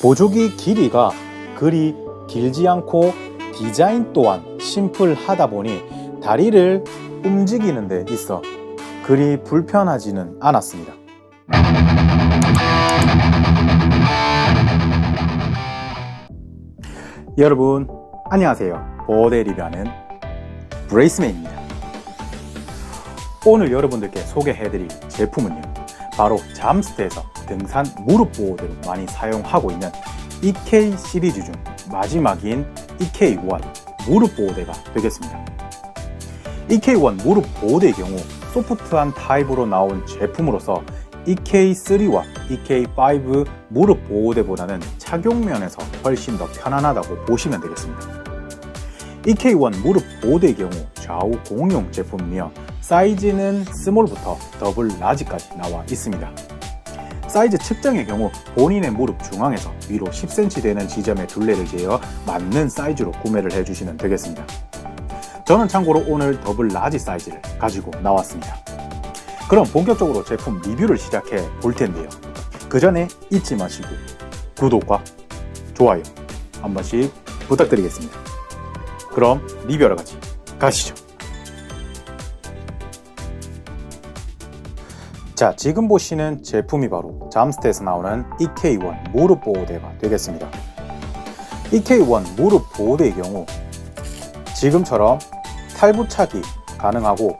보조기 길이가 그리 길지 않고 디자인 또한 심플하다 보니 다리를 움직이는 데 있어 그리 불편하지는 않았습니다. 여러분 안녕하세요. 리뷰하는 브레이스맨입니다. 오늘 여러분들께 소개해드릴 제품은요. 바로 잠스트에서 등산 무릎 보호대로 많이 사용하고 있는 EK 시리즈 중 마지막인 EK1 무릎 보호대가 되겠습니다. EK1 무릎 보호대의 경우 소프트한 타입으로 나온 제품으로서 EK3와 EK5 무릎 보호대보다는 착용면에서 훨씬 더 편안하다고 보시면 되겠습니다. EK1 무릎 보호대의 경우 좌우 공용 제품이며 사이즈는 스몰부터 더블 라지까지 나와 있습니다. 사이즈 측정의 경우 본인의 무릎 중앙에서 위로 10cm 되는 지점에 둘레를 재어 맞는 사이즈로 구매를 해주시면 되겠습니다. 저는 참고로 오늘 더블 라지 사이즈를 가지고 나왔습니다. 그럼 본격적으로 제품 리뷰를 시작해 볼 텐데요. 그 전에 잊지 마시고 구독과 좋아요 한 번씩 부탁드리겠습니다. 그럼 리뷰하러 같이 가시죠. 자, 지금 보시는 제품이 바로 잠스트에서 나오는 EK1 무릎 보호대가 되겠습니다. EK1 무릎 보호대의 경우 지금처럼 탈부착이 가능하고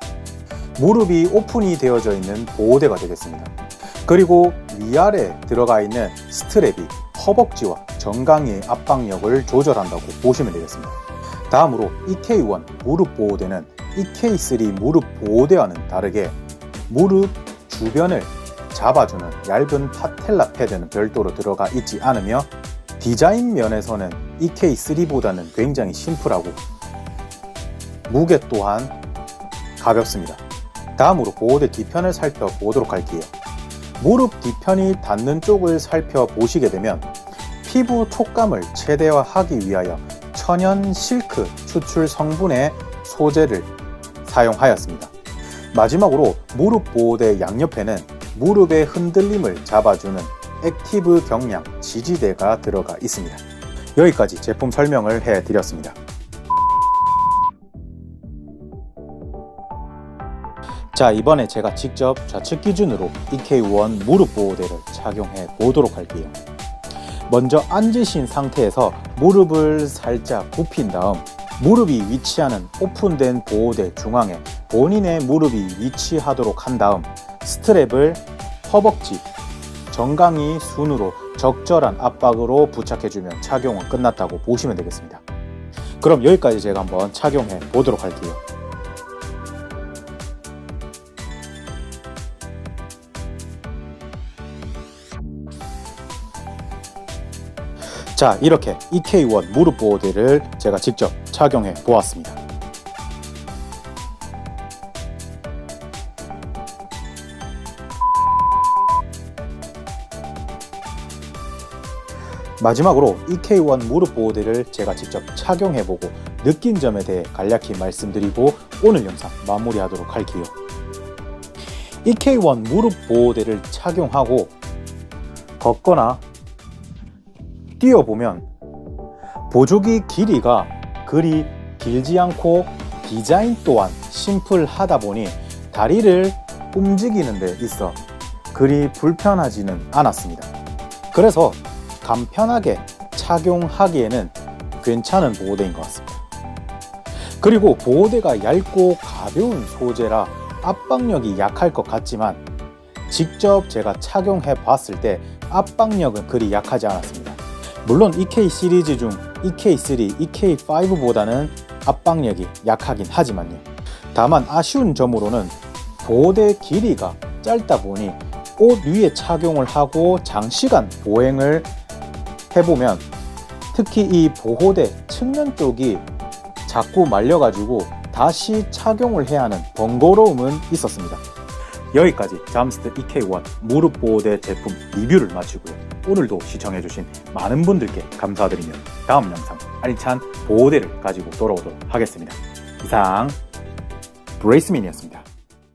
무릎이 오픈이 되어져 있는 보호대가 되겠습니다. 그리고 위아래 들어가 있는 스트랩이 허벅지와 정강이의 압박력을 조절한다고 보시면 되겠습니다. 다음으로 EK1 무릎 보호대는 EK3 무릎 보호대와는 다르게 무릎 주변을 잡아주는 얇은 파텔라 패드는 별도로 들어가 있지 않으며 디자인 면에서는 EK3보다는 굉장히 심플하고 무게 또한 가볍습니다. 다음으로 보호대 뒤편을 살펴보도록 할게요. 무릎 뒤편이 닿는 쪽을 살펴보시게 되면 피부 촉감을 최대화하기 위하여 천연 실크 추출 성분의 소재를 사용하였습니다. 마지막으로 무릎 보호대 양옆에는 무릎의 흔들림을 잡아주는 액티브 경량 지지대가 들어가 있습니다. 여기까지 제품 설명을 해드렸습니다. 자 이번에 제가 직접 좌측 기준으로 EK1 무릎 보호대를 착용해 보도록 할게요. 먼저 앉으신 상태에서 무릎을 살짝 굽힌 다음 무릎이 위치하는 오픈된 보호대 중앙에 본인의 무릎이 위치하도록 한 다음 스트랩을 허벅지, 정강이 순으로 적절한 압박으로 부착해주면 착용은 끝났다고 보시면 되겠습니다. 그럼 여기까지 제가 한번 착용해 보도록 할게요. 자, 이렇게 EK1 무릎 보호대를 제가 직접 착용해 보았습니다. 마지막으로 EK1 무릎 보호대를 제가 직접 착용해보고 느낀 점에 대해 간략히 말씀드리고 오늘 영상 마무리하도록 할게요. EK1 무릎 보호대를 착용하고 걷거나 뛰어보면 보조기 길이가 그리 길지 않고 디자인 또한 심플하다 보니 다리를 움직이는 데 있어 그리 불편하지는 않았습니다. 그래서 간편하게 착용하기에는 괜찮은 보호대인 것 같습니다. 그리고 보호대가 얇고 가벼운 소재라 압박력이 약할 것 같지만 직접 제가 착용해 봤을 때 압박력은 그리 약하지 않았습니다. 물론 EK 시리즈 중 EK3, EK5보다는 압박력이 약하긴 하지만요. 다만 아쉬운 점으로는 보호대 길이가 짧다 보니 옷 위에 착용을 하고 장시간 보행을 해보면 특히 이 보호대 측면 쪽이 자꾸 말려가지고 다시 착용을 해야 하는 번거로움은 있었습니다. 여기까지 잠스트 EK1 무릎 보호대 제품 리뷰를 마치고요. 오늘도 시청해주신 많은 분들께 감사드리며 다음 영상 알찬 보호대를 가지고 돌아오도록 하겠습니다. 이상 브레이스민이었습니다.